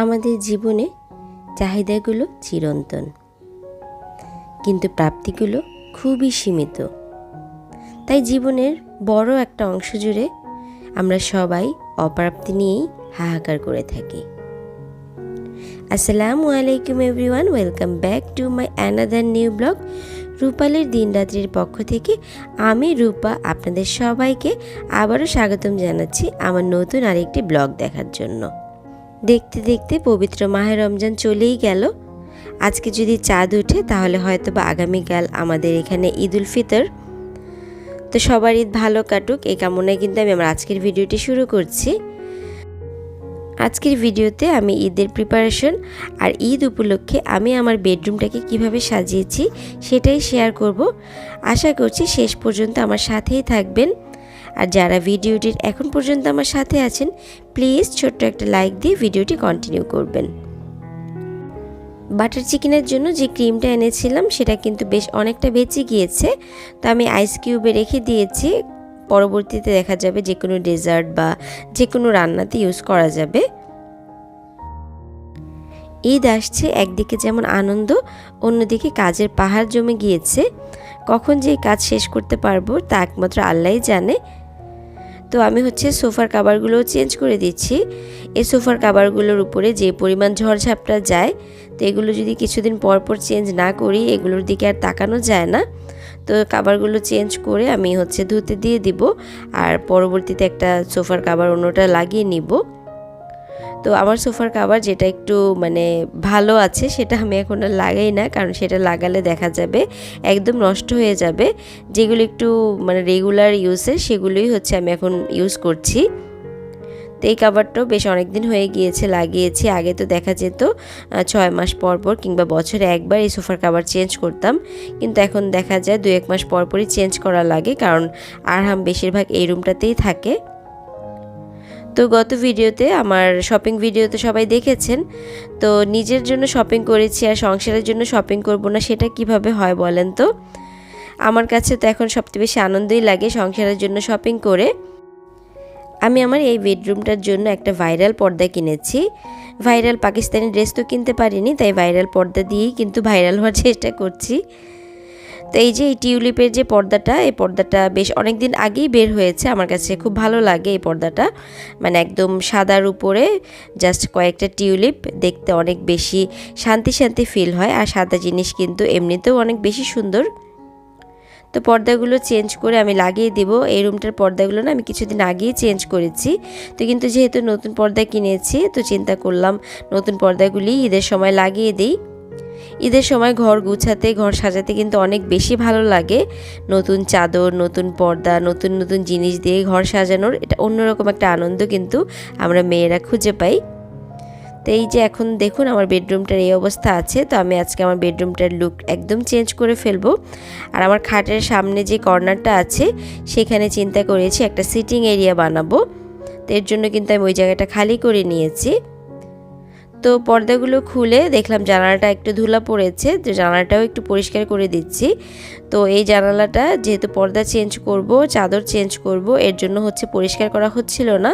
আমাদের জীবনে চাহিদাগুলো চিরন্তন। কিন্তু প্রাপ্তিগুলো খুবই সীমিত। তাই জীবনের বড় একটা অংশ জুড়ে আমরা সবাই অপ্রাপ্তি নিয়েই হাহাকার করে থাকি। আসসালামু আলাইকুম everyone, welcome back to my another new blog রূপালের দিন রাত্রির পক্ষ থেকে। আমি রূপা, আপনাদের সবাইকে আবারও স্বাগতম জানাচ্ছি আমার নতুন আরেকটি ব্লগ দেখার জন্য। দেখতে দেখতে পবিত্র মাহে রমজান চলেই গেল। আজকে যদি চাঁদ ওঠে, তাহলে হয়তো বা আগামীকাল আমাদের এখানে ঈদ উল ফিতর। তো সবার ঈদ ভালো কাটুক, এই কামনায় কিন্তু আমি আমার আজকের ভিডিওটি শুরু করছি। আজকের ভিডিওতে আমি ঈদের প্রিপারেশন আর ঈদ উপলক্ষে আমি আমার বেডরুমটাকে কীভাবে সাজিয়েছি সেটাই শেয়ার করব। আশা করছি শেষ পর্যন্ত আমার সাথেই থাকবেন। আর যারা ভিডিওটির এখন পর্যন্ত আমার সাথে আছেন প্লিজ ছোট্ট একটা লাইক দিয়ে ভিডিওটি কন্টিনিউ করবেন। বাটার চিকেনের জন্য যে ক্রিমটা এনেছিলাম, সেটা কিন্তু বেশ অনেকটা বেঁচে গিয়েছে। তো আমি আইস কিউবে রেখে দিয়েছি। পরবর্তীতে দেখা যাবে যে কোনো ডেজার্ট বা যে কোনো রান্নাতে ইউজ করা যাবে। ঈদ আসছে, একদিকে যেমন আনন্দ, অন্যদিকে কাজের পাহাড় জমে গিয়েছে। কখন যে কাজ শেষ করতে পারব, তা একমাত্র আল্লাহই জানে। তো আমি হচ্ছে সোফার কাভারগুলো চেঞ্জ করে দিচ্ছি। এই সোফার কাভারগুলোর উপরে যে পরিমাণ ঝড়ঝাপটা যায়, তো এগুলো যদি কিছুদিন পর পর চেঞ্জ না করি, এগুলোর দিকে আর তাকানো যায় না। তো কাভারগুলো চেঞ্জ করে আমি হচ্ছে ধুতে দিয়ে দিব, আর পরবর্তীতে একটা সোফার কাভার অন্যটা লাগিয়ে নিব। তো আমার সোফার কাভার যেটা একটু মানে ভালো আছে, সেটা আমি এখন আর লাগাই না, কারণ সেটা লাগালে দেখা যাবে একদম নষ্ট হয়ে যাবে। যেগুলো একটু মানে রেগুলার ইউজের সেগুলোই হচ্ছে আমি এখন ইউজ করছি। তো এই কাভারটাও বেশ অনেক দিন হয়ে গিয়েছে, লাগিয়েছি। আগে তো দেখা যেত ছয় মাস পর পর কিংবা বছরে একবার এই সোফার কাভার চেঞ্জ করতাম। কিন্তু এখন দেখা যায় দু এক মাস পর পরই চেঞ্জ করা লাগে, কারণ আরহাম বেশিরভাগ এই রুমটাতেই থাকে। তো গত ভিডিওতে, আমার শপিং ভিডিওতে সবাই দেখেছেন। তো নিজের জন্য শপিং করেছি আর সংসারের জন্য শপিং করব না, সেটা কীভাবে হয় বলেন তো? আমার কাছে তো এখন সবচেয়ে বেশি আনন্দই লাগে সংসারের জন্য শপিং করে। আমি আমার এই বেডরুমটার জন্য একটা ভাইরাল পর্দা কিনেছি। ভাইরাল পাকিস্তানি ড্রেস তো কিনতে পারিনি, তাই ভাইরাল পর্দা দিয়েই কিন্তু ভাইরাল হওয়ার চেষ্টা করছি। তো এই যে এই টিউলিপের যে পর্দাটা, এই পর্দাটা বেশ অনেক দিন আগেই বের হয়েছে আমার কাছে। খুব ভালো লাগে এই পর্দাটা। মানে একদম সাদার উপরে জাস্ট কয়েকটা টিউলিপ দেখতে অনেক বেশি শান্তি শান্তি ফিল হয় আর সাদা জিনিস কিন্তু এমনিতেও অনেক বেশি সুন্দর। তো পর্দাগুলো চেঞ্জ করে আমি লাগিয়ে দিব। এই রুমটার পর্দাগুলো না আমি কিছুদিন আগেই চেঞ্জ করেছি। তো কিন্তু যেহেতু নতুন পর্দা কিনেছি, তো চিন্তা করলাম নতুন পর্দাগুলি ঈদের সময় লাগিয়ে দিই। ঈদের সময় ঘর গুছাতে, ঘর সাজাতে কিন্তু অনেক বেশি ভালো লাগে। নতুন চাদর, নতুন পর্দা, নতুন নতুন জিনিস দিয়ে ঘর সাজানোর এটা অন্যরকম একটা আনন্দ কিন্তু আমরা মেয়েরা খুঁজে পাই। তো এই যে এখন দেখুন আমার বেডরুমটার এই অবস্থা আছে, তো আমি আজকে আমার বেডরুমটার লুক একদম চেঞ্জ করে ফেলব। আর আমার খাটের সামনে যে কর্নারটা আছে, সেখানে চিন্তা করেছি একটা সিটিং এরিয়া বানাবো। তো এর জন্য কিন্তু আমি ওই জায়গাটা খালি করে নিয়েছি। তো পর্দাগুলো খুলে দেখলাম জানালাটা একটু ধুলা পড়েছে, তো জানালাটাও একটু পরিষ্কার করে দিচ্ছি। তো এই জানালাটা যেহেতু পর্দা চেঞ্জ করব, চাদর চেঞ্জ করব, এর জন্য হচ্ছে পরিষ্কার করা হচ্ছিল না।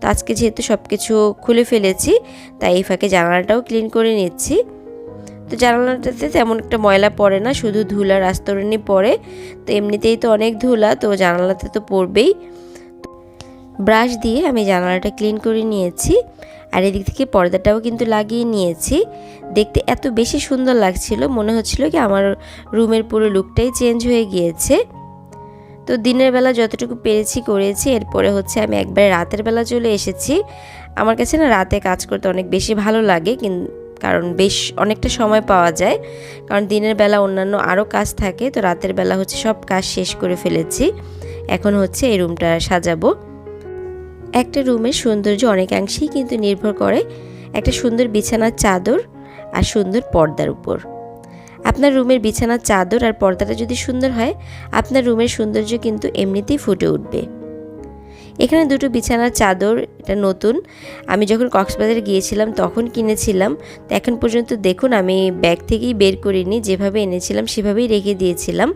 তো আজকে যেহেতু সব কিছু খুলে ফেলেছি, তাই এই ফাঁকে জানালাটাও ক্লিন করে নিচ্ছি। তো জানালাটাতে তেমন একটা ময়লা পড়ে না, শুধু ধুলার আস্তরণই পড়ে। তো এমনিতেই তো অনেক ধুলা, তো জানালাতে তো পড়বেই। ব্রাশ দিয়ে আমি জানালাটা ক্লিন করে নিয়েছি। আর এদিক থেকে পর্দাটাও কিন্তু লাগিয়ে নিয়েছি। দেখতে এত বেশি সুন্দর লাগছিল, মনে হচ্ছিল কি আমার রুমের পুরো লুকটাই চেঞ্জ হয়ে গিয়েছে। তো দিনের বেলা যতটুকু পেরেছি করেছি, এরপরে হচ্ছে আমি একবার রাতের বেলা চলে এসেছি। আমার কাছে না রাতে কাজ করতে অনেক বেশি ভালো লাগে কিন্তু কারণ বেশ অনেকটা সময় পাওয়া যায়। কারণ দিনের বেলা অন্যান্য আরও কাজ থাকে, তো রাতের বেলা হচ্ছে সব কাজ শেষ করে ফেলেছি। এখন হচ্ছে এই রুমটা সাজাবো। একটা রুমের সৌন্দর্য অনেকাংশেই কিন্তু নির্ভর করে একটা সুন্দর বিছানার চাদর আর সুন্দর পর্দার উপর। আপনার রুমের বিছানার চাদর আর পর্দাটা যদি সুন্দর হয়, আপনার রুমের সৌন্দর্য কিন্তু এমনিতেই ফুটে উঠবে। এখানে দুটো বিছানার চাদর, এটা নতুন। আমি যখন কক্সবাজারে গিয়েছিলাম তখন কিনেছিলাম। তো এখন পর্যন্ত দেখুন, আমি ব্যাগ থেকেই বের করিনি। যেভাবে এনেছিলাম সেভাবেই রেখে দিয়েছিলাম।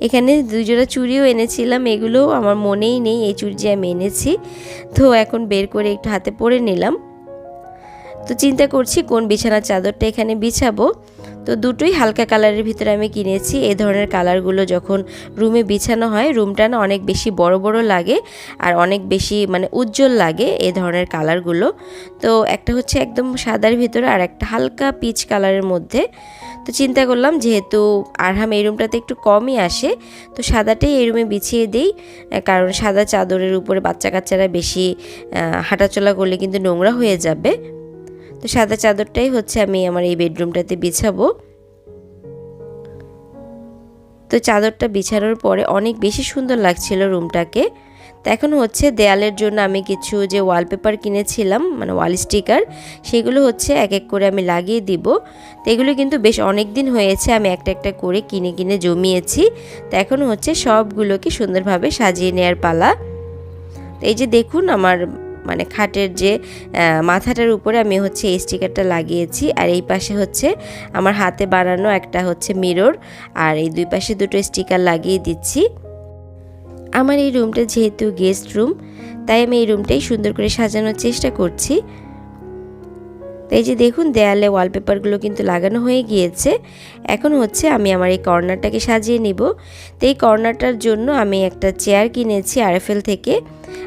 এখানে দুজোড়া চুড়িও এনেছিলাম এগুলো আমার মনেই নেই এই চুড়ি যে আমি এনেছি। তো এখন বের করে একটু হাতে পরে নিলাম। তো চিন্তা করছি কোন বিছানার চাদরটা এখানে বিছাবো। তো দুটোই হালকা কালারের ভিতরে আমি কিনেছি। এই ধরনের কালারগুলো যখন রুমে বিছানো হয়, রুমটা না অনেক বেশি বড় বড় লাগে আর অনেক বেশি মানে উজ্জ্বল লাগে এই ধরনের কালারগুলো। তো একটা হচ্ছে একদম সাদার ভিতরে আর একটা হালকা পিচ কালারের মধ্যে। তো চিন্তা করলাম যেহেতু আরহাম এই রুমটাতে একটু কমই আসে, তো সাদাটাই এই রুমে বিছিয়ে দিই। কারণ সাদা চাদরের উপরে বাচ্চা কাচ্চারা বেশি হাঁটাচলা করলে কিন্তু নোংরা হয়ে যাবে। তো সাদা চাদরটাই হচ্ছে আমি আমার এই বেডরুমটাতে বিছাবো। তো চাদরটা বিছানোর পরে অনেক বেশি সুন্দর লাগছিল রুমটাকে। তো এখন হচ্ছে দেয়ালের জন্য আমি কিছু যে ওয়ালপেপার কিনেছিলাম মানে ওয়াল স্টিকার সেগুলো হচ্ছে এক এক করে আমি লাগিয়ে দিব। তো এগুলো কিন্তু বেশ অনেক দিন হয়েছে, আমি একটা একটা করে কিনে কিনে জমিয়েছি। তো এখন হচ্ছে সবগুলোকে সুন্দরভাবে সাজিয়ে নেওয়ার পালা। তো এই যে দেখুন আমার মানে খাটের যে মাথাটার উপরে আমি হচ্ছে এই স্টিকারটা লাগিয়েছি। আর এই পাশে হচ্ছে আমার হাতে বানানো একটা হচ্ছে মিরর। আর এই দুই পাশে দুটো স্টিকার লাগিয়ে দিচ্ছি। আমার এই রুমটা যেহেতু গেস্ট রুম তাই আমি এই রুমটাই সুন্দর করে সাজানোর চেষ্টা করছি। এই যে দেখুন, দেয়ালে ওয়ালপেপারগুলো কিন্তু লাগানো হয়ে গিয়েছে। এখন হচ্ছে আমি আমার এই কর্নারটাকে সাজিয়ে নিব। তো এই কর্নারটার জন্য আমি একটা চেয়ার কিনেছি আরএফএল থেকে।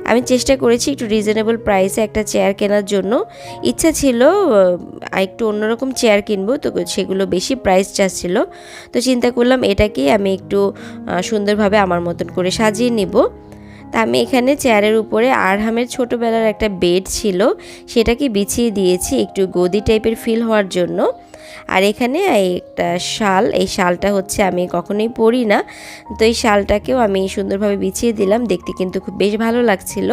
আমি চেষ্টা করেছি একটু রিজনেবল প্রাইসে একটা চেয়ার কেনার জন্য। ইচ্ছা ছিল একটু অন্যরকম চেয়ার কিনবো, তো সেগুলো বেশি প্রাইস চাচ্ছিল। তো চিন্তা করলাম এটাকে আমি একটু সুন্দরভাবে আমার মতন করে সাজিয়ে নিব। তা আমি এখানে চেয়ারের উপরে আরহামের ছোটোবেলার একটা বেড ছিল, সেটাকে বিছিয়ে দিয়েছি একটু গদি টাইপের ফিল হওয়ার জন্য। আর এখানে একটা শাল, এই শালটা হচ্ছে আমি কখনোই পরি না। তো এই শালটাকেও আমি সুন্দরভাবে বিছিয়ে দিলাম, দেখতে কিন্তু খুব বেশ ভালো লাগছিল।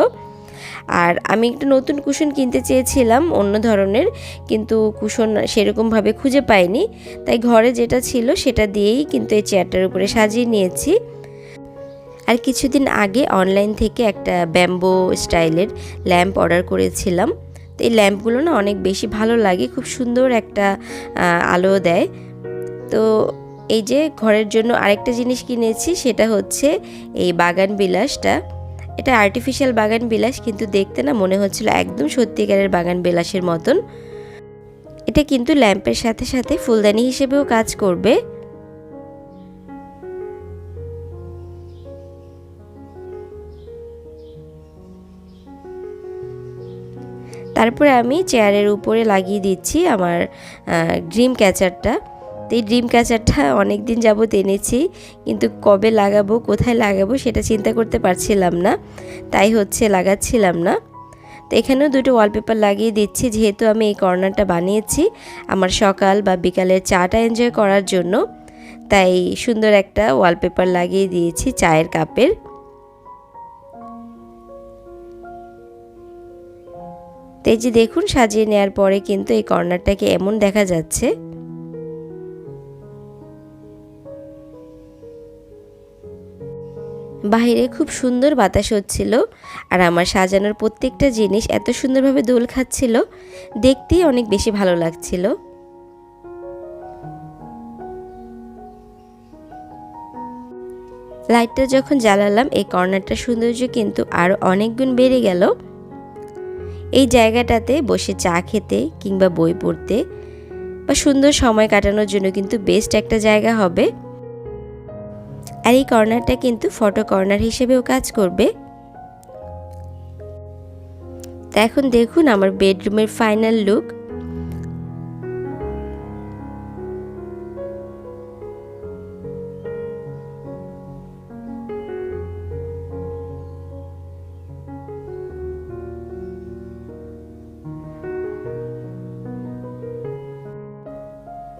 আর আমি একটা নতুন কুশন কিনতে চেয়েছিলাম, অন্য ধরনের, কিন্তু কুশন সেরকমভাবে খুঁজে পাইনি। তাই ঘরে যেটা ছিল সেটা দিয়েই কিন্তু এই চেয়ারটার উপরে সাজিয়ে নিয়েছি। আর কিছুদিন আগে অনলাইন থেকে একটা ব্যাম্বো স্টাইলের ল্যাম্প অর্ডার করেছিলাম। তো এই ল্যাম্পগুলো না অনেক বেশি ভালো লাগে, খুব সুন্দর একটা আলো দেয়। তো এই যে ঘরের জন্য আরেকটা জিনিস কিনেছি, সেটা হচ্ছে এই বাগান বিলাসটা। এটা আর্টিফিশিয়াল বাগান বিলাস, কিন্তু দেখতে না মনে হচ্ছিল একদম সত্যিকারের বাগান বিলাসের মতন। এটা কিন্তু ল্যাম্পের সাথে সাথে ফুলদানি হিসেবেও কাজ করবে। তারপরে আমি চেয়ারের উপরে লাগিয়ে দিচ্ছি আমার ড্রিম ক্যাচারটা। তো এই ড্রিম ক্যাচারটা অনেক দিন যাবত এনেছি, কিন্তু কবে লাগাবো, কোথায় লাগাবো সেটা চিন্তা করতে পারছিলাম না, তাই হচ্ছে লাগাচ্ছিলাম না। তো এখানেও দুটো ওয়ালপেপার লাগিয়ে দিচ্ছি, যেহেতু আমি এই কর্নারটা বানিয়েছি, আমার সকাল বা বিকালের চাটা এনজয় করার জন্য। তাই সুন্দর একটা ওয়ালপেপার লাগিয়ে দিয়েছি চায়ের কাপের। তো এই যে দেখুন, সাজিয়ে নেওয়ার পরে কিন্তু এই কর্নারটাকে এমন দেখা যাচ্ছে। বাহিরে খুব সুন্দর বাতাস হচ্ছিল আর আমার সাজানোর প্রত্যেকটা জিনিস এত সুন্দরভাবে দোল খাচ্ছিল, দেখতেই অনেক বেশি ভালো লাগছিল। লাইটটা যখন জ্বালালাম, এই কর্নারটার সৌন্দর্য কিন্তু আরও অনেক গুণ বেড়ে গেল। এই জায়গাটাতে বসে চা খেতে কিংবা বই পড়তে বা সুন্দর সময় কাটানোর জন্য কিন্তু বেস্ট একটা জায়গা হবে। আর এই কর্নারটা কিন্তু ফটো কর্নার হিসেবেও কাজ করবে। তা এখন দেখুন আমার বেডরুমের ফাইনাল লুক।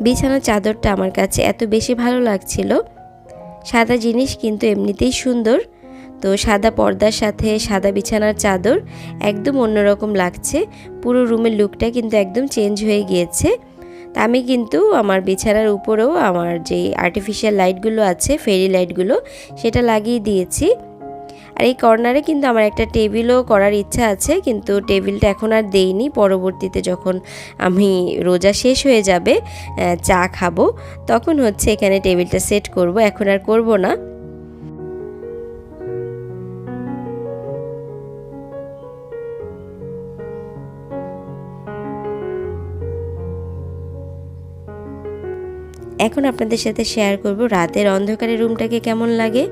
বিছানার চাদরটা আমার কাছে এত বেশি ভালো লাগছিল। সাদা জিনিস কিন্তু এমনিতেই সুন্দর। তো সাদা পর্দার সাথে সাদা বিছানার চাদর একদম অন্যরকম লাগছে। পুরো রুমের লুকটা কিন্তু একদম চেঞ্জ হয়ে গিয়েছে। তা আমি কিন্তু আমার বিছানার উপরেও আমার যে আর্টিফিশিয়াল লাইটগুলো আছে ফেরি লাইটগুলো সেটা লাগিয়ে দিয়েছি। আর এই কর্নারে কিন্তু আমার একটা টেবিলও করার ইচ্ছা আছে, কিন্তু টেবিলটা এখন আর দেইনি। পরবর্তীতে যখন আমি রোজা শেষ হয়ে যাবে চা খাব, তখন হচ্ছে এখানে টেবিলটা সেট করব। এখন আর করব না। এখন আপনাদের সাথে শেয়ার করব রাতের অন্ধকারে রুমটাকে কেমন লাগে?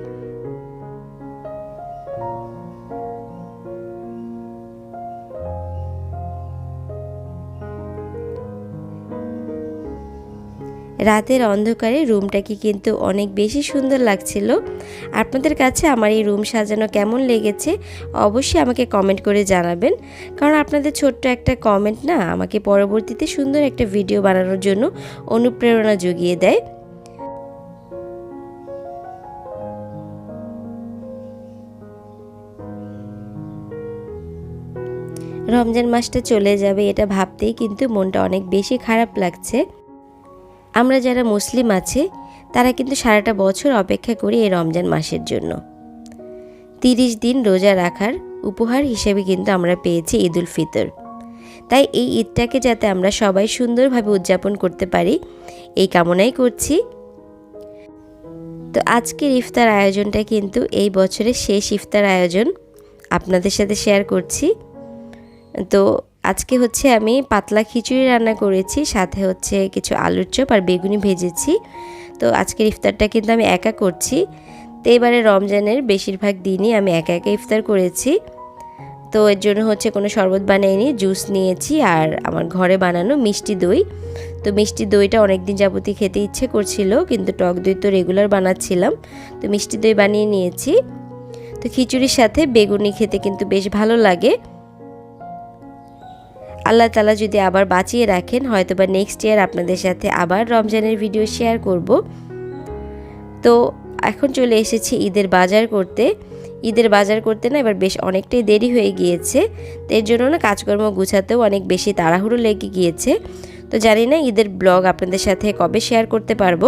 রাতের অন্ধকারে রুমটাকে কিন্তু অনেক বেশি সুন্দর লাগছিল। আপনাদের কাছে আমার এই রুম সাজানো কেমন লেগেছে অবশ্যই আমাকে কমেন্ট করে জানাবেন। কারণ আপনাদের ছোট্ট একটা কমেন্ট না আমাকে পরবর্তীতে সুন্দর একটা ভিডিও বানানোর জন্য অনুপ্রেরণা জুগিয়ে দেয়। রমজান মাসটা চলে যাবে এটা ভাবতেই কিন্তু মনটা অনেক বেশি খারাপ লাগছে। আমরা যারা মুসলিম আছে, তারা কিন্তু সারাটা বছর অপেক্ষা করি এই রমজান মাসের জন্য। তিরিশ দিন রোজা রাখার উপহার হিসেবে কিন্তু আমরা পেয়েছি ঈদ উল ফিতর। তাই এই ঈদটাকে যাতে আমরা সবাই সুন্দরভাবে উদযাপন করতে পারি, এই কামনাই করছি। তো আজকের ইফতার আয়োজনটা কিন্তু এই বছরের শেষ ইফতার আয়োজন আপনাদের সাথে শেয়ার করছি। তো আজকে হচ্ছে আমি পাতলা খিচুড়ি রান্না করেছি, সাথে হচ্ছে কিছু আলুর চপ আর বেগুনি ভেজেছি। তো আজকের ইফতারটা কিন্তু আমি একা করছি। তো এবারে রমজানের বেশিরভাগ দিনই আমি একা একা ইফতার করেছি। তো এর জন্য হচ্ছে কোনো শরবত বানাইনি, জুস নিয়েছি আর আমার ঘরে বানানো মিষ্টি দই। তো মিষ্টি দইটা অনেক দিন যাবতীয় খেতে ইচ্ছে করছিল, কিন্তু টক দই তো রেগুলার বানাচ্ছিলাম। তো মিষ্টি দই বানিয়ে নিয়েছি। তো খিচুড়ির সাথে বেগুনি খেতে কিন্তু বেশ ভালো লাগে। আল্লাহ তালা যদি আবার বাঁচিয়ে রাখেন হয়তো বা নেক্সট ইয়ার আপনাদের সাথে আবার রমজানের ভিডিও শেয়ার করব। তো এখন চলে এসেছি ঈদের বাজার করতে। ঈদের বাজার করতে না এবার বেশ অনেকটাই দেরি হয়ে গিয়েছে। তো এর জন্য না কাজকর্ম গুছাতেও অনেক বেশি তাড়াহুড়ো লেগে গিয়েছে। তো জানি না ঈদের ব্লগ আপনাদের সাথে কবে শেয়ার করতে পারব।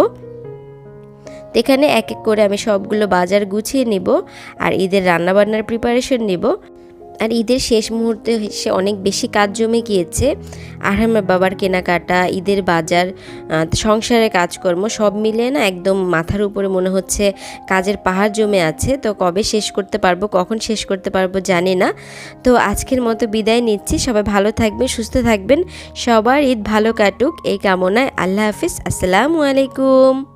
তো এখানে এক এক করে আমি সবগুলো বাজার গুছিয়ে নিব আর ঈদের রান্নাবান্নার প্রিপারেশন নিব। আর ঈদের শেষ মুহূর্তে এসে অনেক বেশি কাজ জমে গিয়েছে। আর আমার বাবার কেনাকাটা, ঈদের বাজার সংসারের কাজকর্ম সব মিলিয়ে না একদম মাথার উপরে মনে হচ্ছে কাজের পাহাড় জমে আছে। তো কবে শেষ করতে পারব, কখন শেষ করতে পারব জানি না। তো আজকের মতো বিদায় নিচ্ছি। সবাই ভালো থাকবেন, সুস্থ থাকবেন। সবার ঈদ ভালো কাটুক, এই কামনায় আল্লাহ হাফিজ। আসসালামু আলাইকুম।